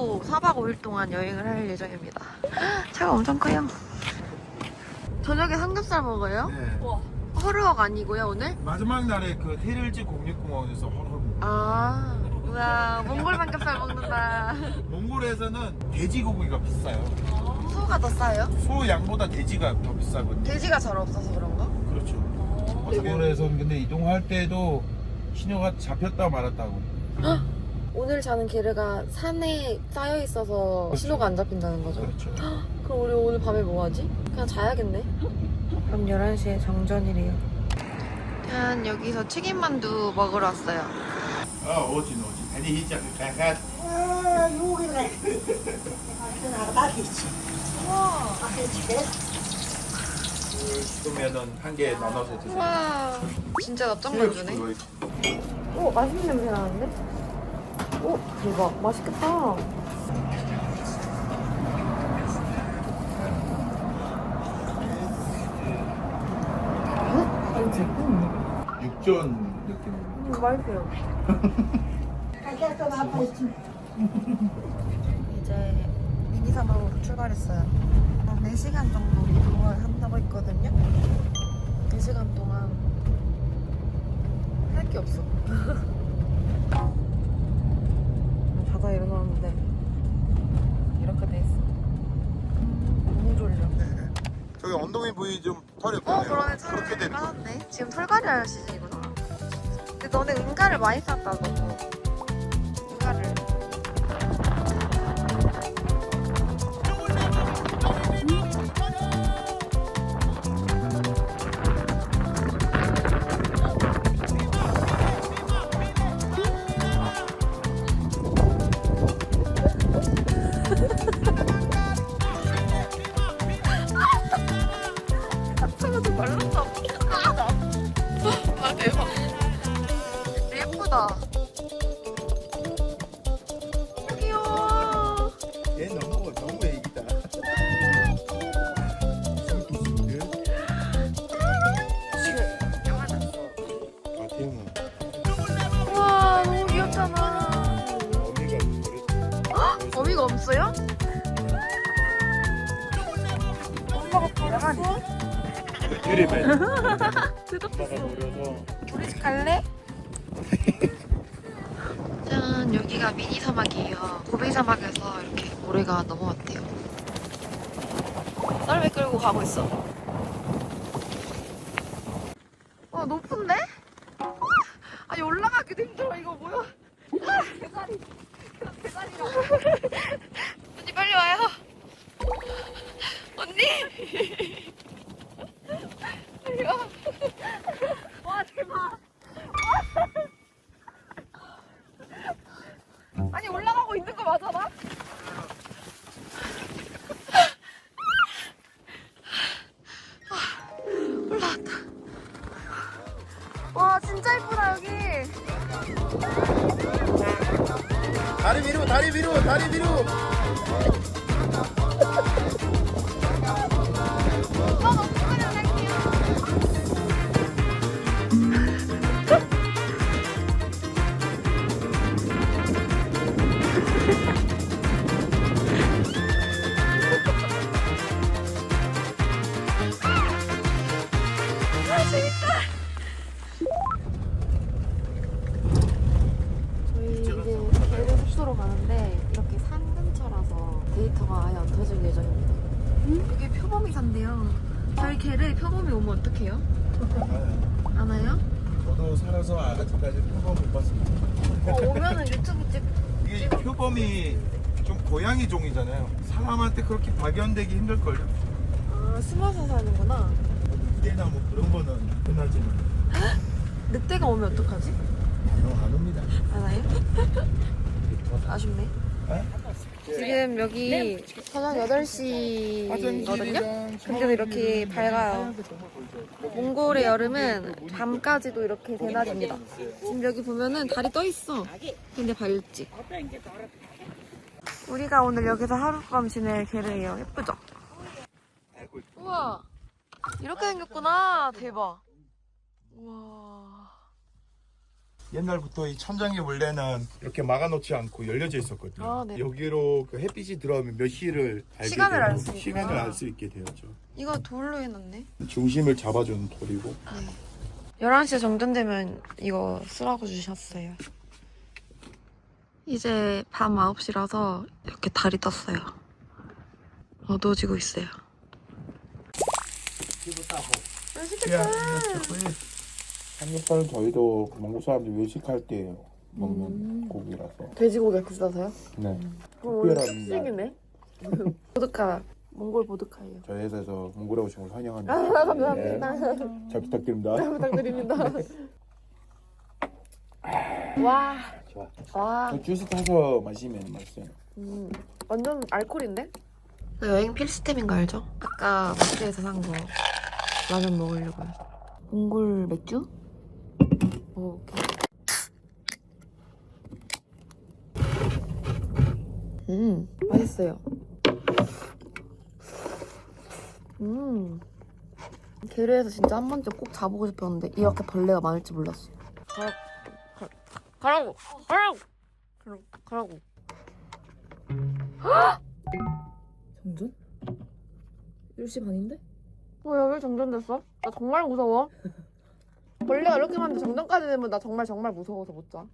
차를 타고 4박 5일 동안 여행을 할 예정입니다. 차가 엄청 커요. 저녁에 삼겹살 먹어요? 네. 허르헉 아니고요 오늘? 마지막 날에 그 테릴지 국립공원에서 허허. 아, 우와 몽골 삼겹살 먹는다. 몽골에서는 돼지고기가 비싸요. 소가 더 싸요? 소 양보다 돼지가 더 비싸거든요. 돼지가 잘 없어서 그런가? 그렇죠. 몽골에서는 근데 이동할 때도 신호가 잡혔다 말았다고. 오늘 자는 게르가 산에 쌓여 있어서 그렇죠. 신호가 안 잡힌다는 거죠? 그렇죠. 그럼 우리 오늘 밤에 뭐 하지? 그냥 자야겠네. 그럼 11시에 정전이래요. 짠, 여기서 튀김만두 먹으러 왔어요. 아, 오진 오진. 아니 이제 가가 그러면은 한 개 나눠서 드세요. 와, 진짜 납작만 주네. 오, 맛있는 냄새 나는데? 오, 대박. 맛있겠다. 육전 느낌. 음, 맛있어요. 이제 미니 사막으로 출발했어요. 한 4시간 정도 이동을 한다고 했거든요. 4시간 동안 할 게 없어. 자다 일어났는데 이렇게 돼 있어. 너무 졸려. 저기 엉덩이 부위 좀 털이 어 보네요. 그러네 그렇게 털을 되는 거. 까놨네 지금 털갈이 할 시즌이구나 근데 너네 은가를 많이 쌌다 너 노려서. 우리 집 갈래? 짠 여기가 미니 사막이에요 고비 사막에서 이렇게 모래가 넘어왔대요 썰매 끌고 가고 있어 발견되기 힘들걸요. 아 숨어서 사는구나. 늑대나 뭐 그런 거는 흔하지만 늑대가 오면 어떡하지? 안, 안 옵니다. 안 와요? 아쉽네. 에? 지금 여기 저녁 8시거든요? 근데도 이렇게 밝아요. 몽골의 여름은 밤까지도 이렇게 대낮입니다. 지금 여기 보면은 달이 떠 있어. 근데 밝지. 우리가 오늘 여기서 하룻밤 지낼 게르예요. 예쁘죠? 우와. 이렇게 생겼구나. 대박. 우와. 옛날부터 이 천장이 원래는 이렇게 막아놓지 않고 열려져 있었거든요. 아, 네. 여기로 그 햇빛이 들어오면 몇 시를 알게 시간을 되고, 알수 있구나. 시간을 알 수 있게 되었죠. 이거 돌로 해놨네. 중심을 잡아주는 돌이고 11시에 정전 되면 이거 쓰라고 주셨어요. 이제 밤 9시라서 이렇게 달이 떴어요. 어두워지고 있어요. 야, 삼겹살은 저희도蒙古사람들 외식할 때 먹는 음. 고기라서 돼지고기가 비싸서요? 네 원래 특별한 특식이네. 보드카, 몽골 보드카예요. 저희 회사에서 몽골에 오신 걸 환영합니다. 아, 감사합니다. 네, 잘 부탁드립니다. 부탁드립니다. 와, 좋아. 와, 그 주스 타서 마시면 맛있어요. 음, 완전 알콜인데? 여행 필수템인 거 알죠? 아까 마트에서 산 거 라면 먹으려고요. 몽골 맥주? 먹어볼게요. 음, 맛있어요. 음. 게르에서 진짜 한 번쯤 꼭 자보고 싶었는데 이렇게 벌레가 많을 줄 몰랐어. 가라, 가, 가라고, 가라고, 가라고, 가라고. 정전? 10시 반인데? 뭐야 왜 정전됐어? 나 정말 무서워. 벌레가 이렇게 많은데 정전까지 되면 나 정말 정말 무서워서 못 자. 와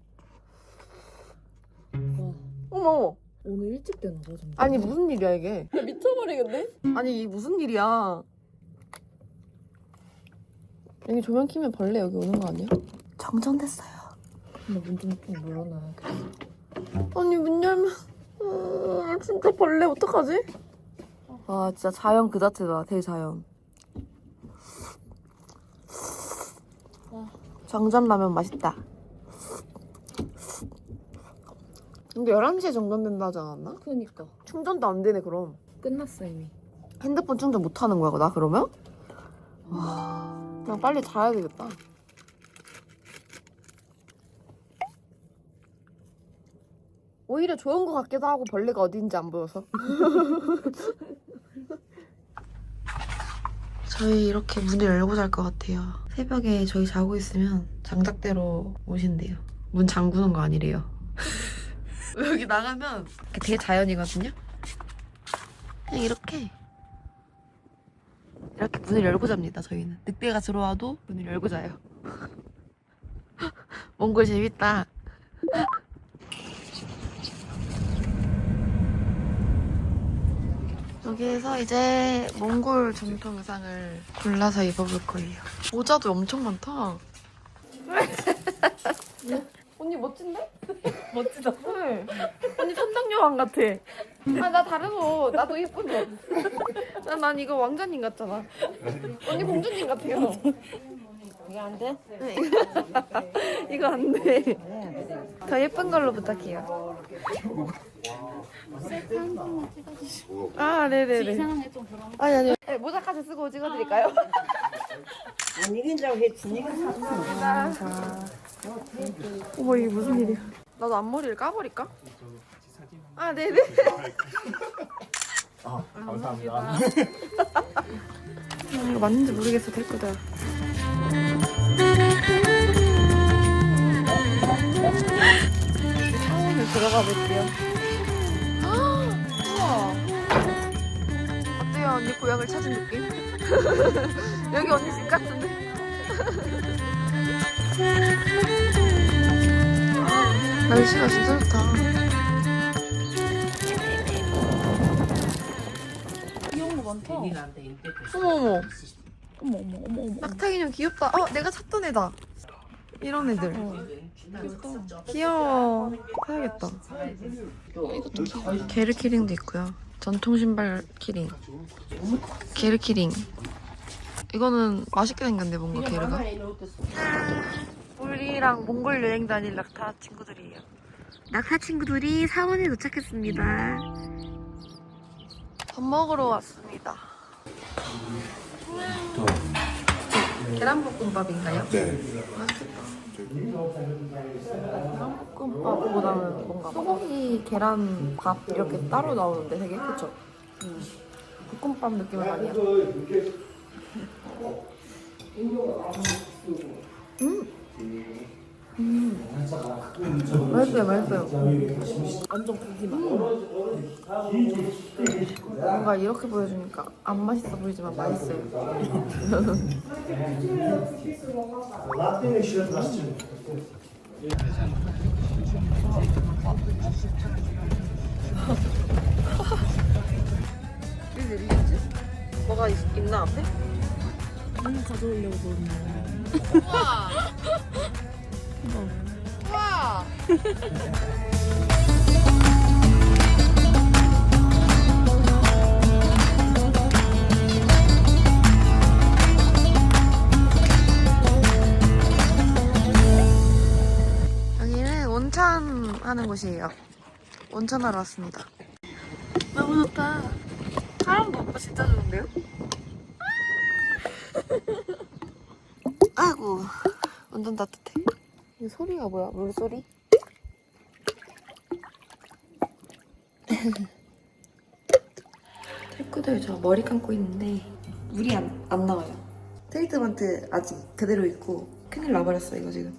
어머. 오늘 일찍 되나 봐 정전 아니 무슨 일이야 이게? 미쳐버리겠네? 아니 이 무슨 일이야? 여기 조명 켜면 벌레 여기 오는 거 아니야? 정전됐어요. 문좀좀 열어놔야 아니 문 열면 음, 진짜 벌레 어떡하지? 아 진짜 자연 그 자체다 대자연. 정전 라면 맛있다. 근데 11시에 정전된다 하지 않았나? 그니까 충전도 안 되네 그럼. 끝났어 이미 핸드폰 충전 못 하는 거야 나 그러면? 와 그냥 빨리 자야 되겠다. 오히려 좋은 거 같기도 하고 벌레가 어디인지 안 보여서. 저희 이렇게 문을 열고 잘 것 같아요. 새벽에 저희 자고 있으면 장작대로 오신대요. 문 잠그는 거 아니래요. 여기 나가면 되게 자연이거든요. 그냥 이렇게 이렇게 문을 열고 잡니다. 저희는 늑대가 들어와도 문을 열고 자요. 몽골 재밌다. 여기에서 이제 몽골 전통 의상을 골라서 입어볼 거예요. 모자도 엄청 많다. 언니 멋진데? 멋지다 네. 언니 선덕여왕 같아. 아, 나 다른 옷. 나도 예쁜데. 난, 난 이거 왕자님 같잖아. 언니 공주님 같아요. 이게 안 돼? 네. 이거 안 돼. 더 예쁜 걸로 부탁해요. 아, 네네네. 이상하게 좀 그런 아니, 아니. 네, 모자까지 쓰고 찍어드릴까요? 아니 이긴다고 했지 이거 어머, 이게 무슨 일이야. 나도 앞머리를 까버릴까? 아, 네네. 아, 감사합니다. 아, 이거 맞는지 모르겠어, 댓글들. 사원을 들어가 볼게요. 어때요, 언니 고향을 찾은 느낌? 여기 언니 집 같은데? 날씨가 진짜 좋다. 귀여운 거 많다 어머 어머 어머. 어머 어머 어머 어머 낙타 인형 귀엽다. 어, 내가 찾던 애다. 이런 애들. 귀여워. 사야겠다. 이것도 귀여워. 게르 키링도 있고요. 전통 신발 키링. 게르 키링. 이거는 맛있게 생겼네, 뭔가 게르가. 우리랑 몽골 여행 다닐 낙타 친구들이에요. 낙타 친구들이 사원에 도착했습니다. 밥 먹으러 왔습니다. 계란볶음밥인가요? 네. 맛있겠다. 계란볶음밥보다는 뭔가 소고기 계란 밥 이렇게 따로 나오는데 되게 그쵸? 볶음밥 느낌은 아니야. 음. 맛있어요, 맛있어요. 완전 고기 맛. 뭔가 이렇게 보여주니까 안 맛있어 보이지만 맛있어요. 왜 내리겠지? 뭐가 있, 있나 앞에? 물 가져오려고 그러는 우와! 우와! 여기는 온천 하는 곳이에요. 온천하러 왔습니다. 너무 좋다. 사람도 없고 진짜 좋은데요? 아이고 완전 따뜻해 이 소리가 뭐야? 물소리? 탱크들 저 머리 감고 있는데 물이 안, 안 나와요. 트리트먼트 아직 그대로 있고 큰일 나버렸어 이거 지금.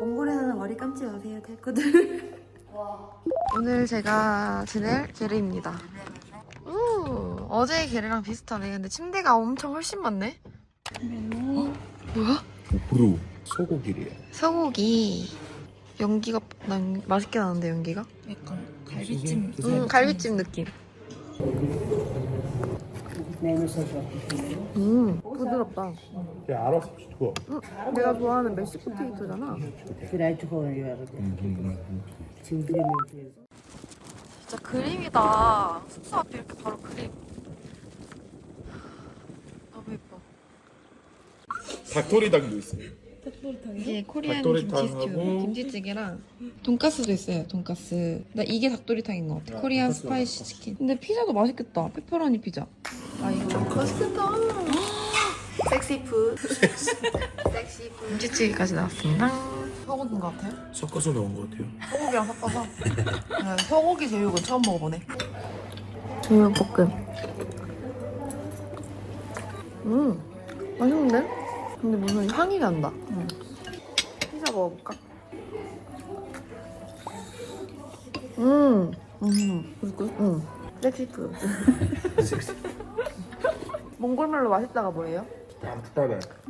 몽골에서는 머리 감지 마세요 탱크들. 오늘 제가 지낼 게르입니다. 오, 어제 게르랑 비슷하네. 근데 침대가 엄청 훨씬 많네. 뭐야? 브루 소고기래요. 소고기 연기가 난 맛있게 나는데 연기가? 약간 갈비찜. 음 갈비찜 느낌. 음 부드럽다. 야 알았어 좋아. 음, 내가 좋아하는 메시 포테이토잖아. 진짜 그림이다. 숙소 앞에 이렇게 바로 그림. 너무 예뻐. 닭도리닭도 있어요. 이게 코리안 닭도리탕하고 김치스튜, 김치찌개랑 돈가스도 있어요. 돈가스. 나 이게 닭도리탕인 것 같아. 아, 코리안 돈가스가 스파이시 치킨. 근데 피자도 맛있겠다. 페퍼로니 피자. 아 이거 맛있겠다. 섹시 푸드. 섹시 푸드. 김치찌개까지 나왔습니다. 소고기인 것 같아요? 섞어서 넣은 것 같아요. 소고기랑 섞어서. 네, 소고기 제육은 처음 먹어보네. 제육볶음. 음, 맛있는데? 근데 무슨 향이 난다. 피자 먹어볼까? 음, 음, 굿굿. 음, 섹시푸. 몽골말로 맛있다가 뭐예요?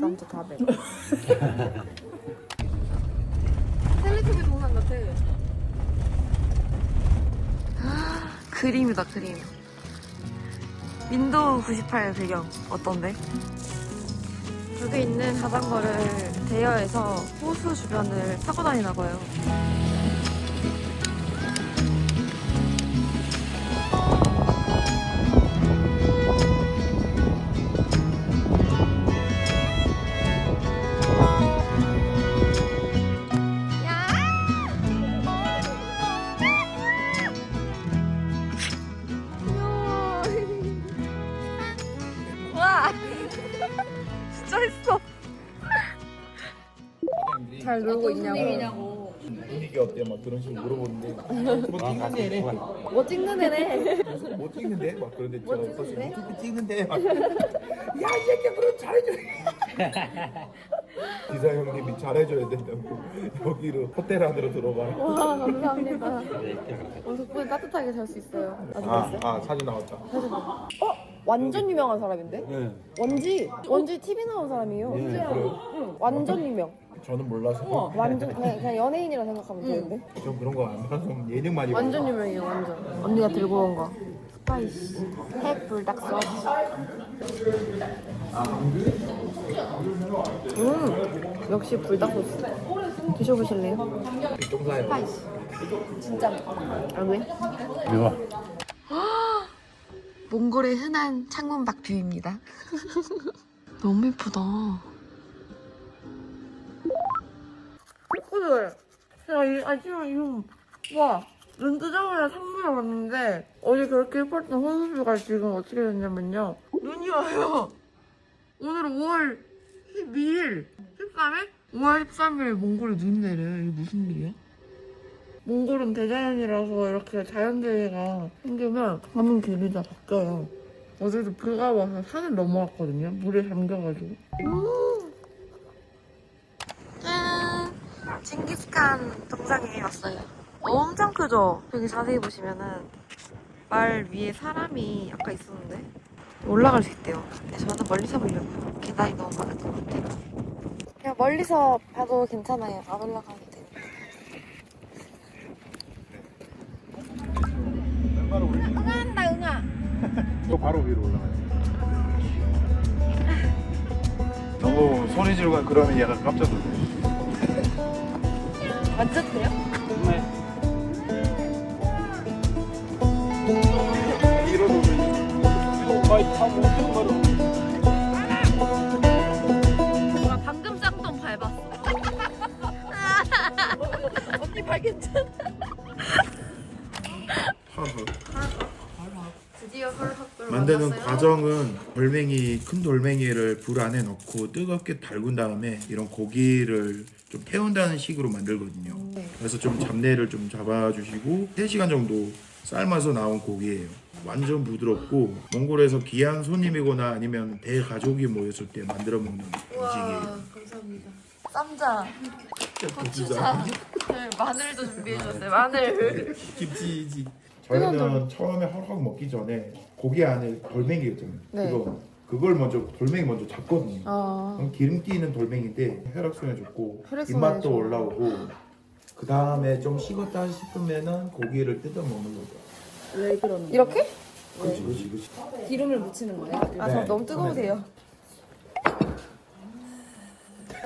깜짝 다배. 텔레토비 동상 같아. 그림이다 그림. 윈도우 98 배경 어떤데? 여기 있는 자전거를 대여해서 호수 주변을 타고 다니나 봐요. 잘 놀고 있냐고. 분위기 어때? 막 그런 식으로 물어보는데 뭐 찍는 애래. 뭐 찍는 애네. 뭐 찍는데? 막 그런데 뭐 제가 사실 찍는데? 유튜브 찍는데 막. 야이 새끼 그럼 잘해줘. 기사 형님이 잘해줘야 된다고 여기로 호텔 안으로 들어가라. 와 감사합니다. 어, 덕분에 따뜻하게 잘 수 있어요. 아, 있어요? 아 사진 나왔다. 어? 완전 유명한 사람인데? 네. 원지 원지 TV 나온 사람이에요. 네, 그래요? 응, 완전 유명. 저는 몰라서. 어, 완전 그냥, 그냥 연예인이라 생각하면 되는데. 전 그런 거 안 봐서 예능 많이 봐. 완전 유명해요, 완전. 언니가 들고 온 거. 스파이시. 핵 불닭 소스. 음, 역시 불닭 소스. 드셔보실래요? 똥사요. 스파이시. 진짜. 아, 왜? 매워. 몽골의 흔한 창문 밖 뷰입니다. 너무 예쁘다. 예쁘죠? 제가 이, 아침에 이거, 와, 눈 뜨자마자 상부에 왔는데, 어제 그렇게 예뻤던 호수뷰가 지금 어떻게 됐냐면요. 눈이 와요. 오늘 5월 12일, 13일? 5월 13일 몽골에 눈이 내려요. 이게 무슨 일이야? 몽골은 대자연이라서 이렇게 자연재해가 생기면 가는 길이 다 바뀌어요. 어제도 비가 와서 산을 넘어왔거든요. 물에 잠겨가지고. 짠! 징기스칸 정상에 왔어요. 엄청 크죠? 여기 자세히 보시면은 말 위에 사람이 아까 있었는데 올라갈 수 있대요. 근데 저는 멀리서 보려고요. 계단이 너무 많을 것 같아요. 그냥 멀리서 봐도 괜찮아요. 안 올라가도 돼요. 응아한다 응아. 또 바로 위로 올라가요. 너무 소리 지르고 그러면 얘가 깜짝 놀래. 돼요? 불 안에 넣고 뜨겁게 달군 다음에 이런 고기를 좀 태운다는 식으로 만들거든요. 네. 그래서 좀 잡내를 좀 잡아주시고 3시간 정도 삶아서 나온 고기예요. 완전 부드럽고 몽골에서 귀한 손님이거나 아니면 대가족이 모였을 때 만들어 먹는 음식이에요. 감사합니다. 쌈장, 고추장, 네, 마늘도 준비해 줬어요. 마늘. 김치지. 저희는 처음에 허락 먹기 전에 고기 안에 돌멩이 있잖아요. 네. 그거 그걸 먼저 돌멩이 먼저 잡거든요. 아, 그럼 기름기 있는 돌멩인데 혈액순환 좋고 혈액순환이 입맛도. 올라오고 그 다음에 좀 식었다 싶으면은 고기를 뜯어 먹는 거죠. 왜 그러는 거야? 이렇게? 그렇지, 그렇지, 그렇지. 기름을 묻히는 거야? 아, 네. 저 너무 뜨거우세요.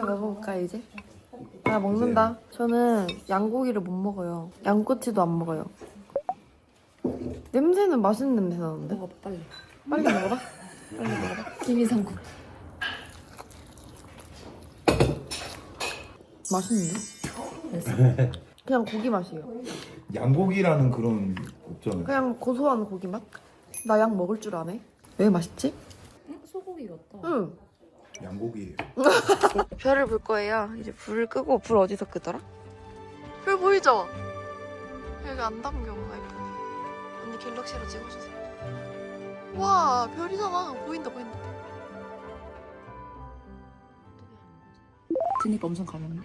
먹어볼까 이제? 아 먹는다. 저는 양고기를 못 먹어요. 양꼬치도 안 먹어요. 냄새는 맛있는 냄새 나는데? 먹어 빨리. 빨리 먹어라. 빨리 먹어라. 김이상국. 맛있는데? 그냥 고기 맛이에요. 양고기라는 그런 없잖아요. 그냥 고소한 고기 맛? 나 양 먹을 줄 아네. 왜 맛있지? 응? 소고기 같다. 응. 양고기예요. 별을 볼 거예요. 이제 불을 끄고 불 어디서 끄더라? 별 보이죠? 여기 안 담겨 아이폰에. 언니 갤럭시로 찍어주세요. 와 별이잖아. 보인다 보인다. 드니까 엄청 가볍네.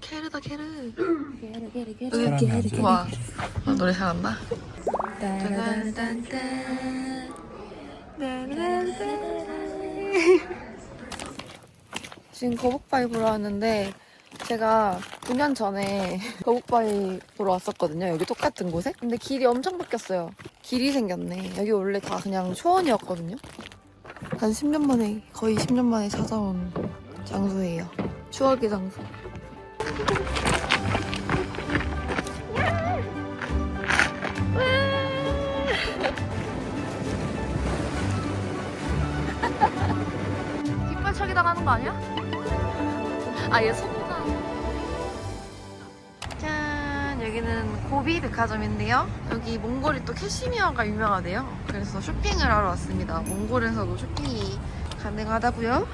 케르다 케르. 게르 게르 게르. 게르. 와 아, 노래 잘한다. 지금 거북바위 보러 왔는데 제가 9년 전에 거북바위 보러 왔었거든요. 여기 똑같은 곳에. 근데 길이 엄청 바뀌었어요. 길이 생겼네. 여기 원래 다 그냥 초원이었거든요. 한 10년 만에, 거의 10년 만에 찾아온 장소예요. 추억의 장소. 뒷발차기 당하는 거 아니야? 아, 얘소 여기는 고비 백화점인데요. 여기 몽골이 또 캐시미어가 유명하대요. 그래서 쇼핑을 하러 왔습니다. 몽골에서도 쇼핑이 가능하다고요.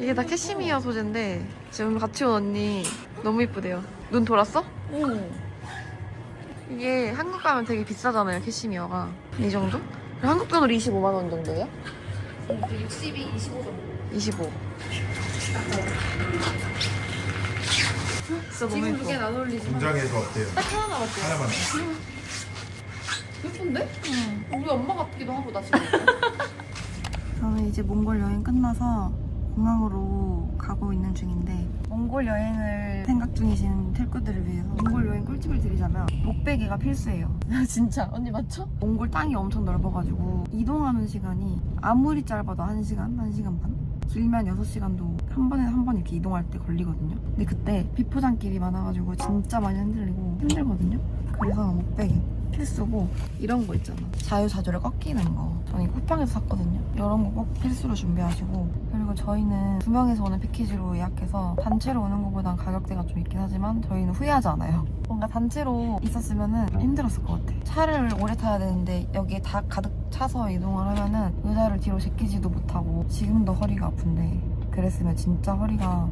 이게 다 캐시미어 소재인데 지금 같이 온 언니 너무 이쁘대요. 눈 돌았어? 응. 이게 한국 가면 되게 비싸잖아요, 캐시미어가. 이 정도? 한국 돈으로 25만 원 정도예요? 60이 25 정도. 25. 진짜 너무 지금 예뻐. 두개안 어울리지만 공장에서 어때요? 딱 하나 남았어. 하나만. 예쁜데? 응. 우리 엄마 같기도 하고 나 지금. 저는 이제 몽골 여행 끝나서 공항으로 가고 있는 중인데 몽골 여행을 생각 중이신 텔꾸들을 위해서 몽골 여행 꿀팁을 드리자면 목베개가 필수예요 진짜 언니 맞죠? 몽골 땅이 엄청 넓어가지고 이동하는 시간이 아무리 짧아도 1시간, 1시간 반? 길면 6시간도 한 번에 한 번 이렇게 이동할 때 걸리거든요. 근데 그때 비포장길이 많아가지고 진짜 많이 흔들리고 힘들거든요. 그래서 목베개 필수고 이런 거 있잖아. 자유자주를 꺾이는 거. 저는 이거 쿠팡에서 샀거든요. 이런 거 꼭 필수로 준비하시고 그리고 저희는 두 명이서 오는 패키지로 예약해서 단체로 오는 것보단 가격대가 좀 있긴 하지만 저희는 후회하지 않아요 뭔가 단체로 있었으면 힘들었을 것 같아 차를 오래 타야 되는데 여기에 다 가득 차서 이동을 하면은 의자를 뒤로 제끼지도 못하고 지금도 허리가 아픈데 그랬으면 진짜 허리가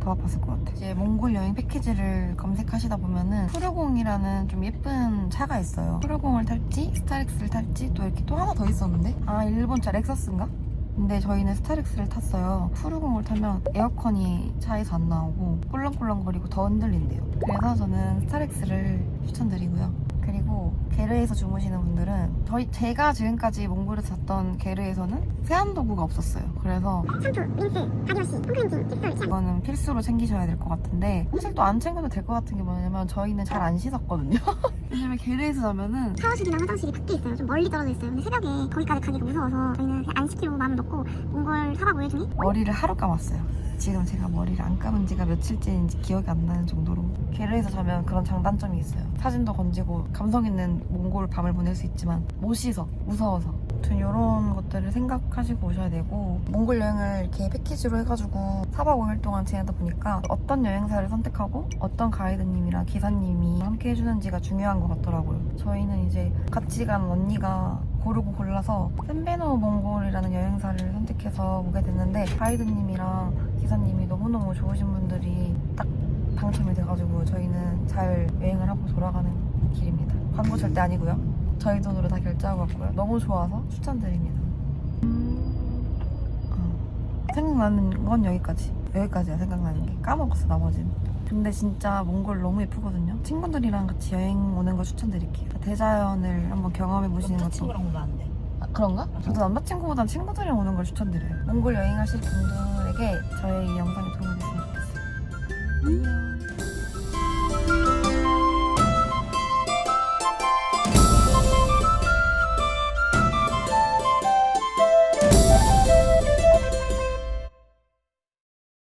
더 아팠을 것 같아. 이제 몽골 여행 패키지를 검색하시다 보면은 푸르공이라는 좀 예쁜 차가 있어요. 푸르공을 탈지 스타렉스를 탈지 또 이렇게 또 하나 더 있었는데 아 일본 차 렉서스인가? 근데 저희는 스타렉스를 탔어요. 푸르공을 타면 에어컨이 차에서 안 나오고 꿀렁꿀렁거리고 더 흔들린대요. 그래서 저는 스타렉스를 추천드리고요. 게르에서 주무시는 분들은 저희 제가 지금까지 몽골에서 잤던 게르에서는 세안 도구가 없었어요. 그래서 샴푸, 린스, 바디워시, 홈크림진, 칫솔. 이거는 필수로 챙기셔야 될 것 같은데 사실 또 안 챙겨도 될 것 같은 게 뭐냐면 저희는 잘 안 씻었거든요. 왜냐면 게르에서 자면은 샤워실이랑 화장실이 밖에 있어요. 좀 멀리 떨어져 있어요. 근데 새벽에 거기까지 가기가 무서워서 저희는 안 시키고 마음 먹고 몽골 4박 5일 중에 머리를 하루 감았어요. 지금 제가 머리를 안 감은 지가 며칠째인지 기억이 안 나는 정도로 게르에서 자면 그런 장단점이 있어요. 사진도 건지고 감성 있는 몽골 밤을 보낼 수 있지만 못 씻어 무서워서. 아무튼 이런 것들을 생각하시고 오셔야 되고 몽골 여행을 이렇게 패키지로 해가지고 4박 5일 동안 지내다 보니까 어떤 여행사를 선택하고 어떤 가이드님이랑 기사님이 함께 해주는지가 중요한 것 같더라고요. 저희는 이제 같이 간 언니가 고르고 골라서 샌베노 몽골이라는 여행사를 선택해서 오게 됐는데 가이드님이랑 기사님이 너무너무 좋으신 분들이 딱 당첨이 돼가지고 저희는 잘 여행을 하고 돌아가는 길입니다. 광고 절대 아니고요. 저희 돈으로 다 결제하고 왔고요. 너무 좋아서 추천드립니다. 어. 생각나는 건 여기까지. 여기까지야 생각나는 게. 까먹었어 나머지는. 근데 진짜 몽골 너무 예쁘거든요. 친구들이랑 같이 여행 오는 거 추천드릴게요. 대자연을 한번 경험해 보시는 것도. 친구랑 오면 안 돼. 아, 그런가? 저도 남자친구보단 친구들이랑 오는 걸 추천드려요. 몽골 여행하실 분들에게 저의 이 영상이 도움이 Bye.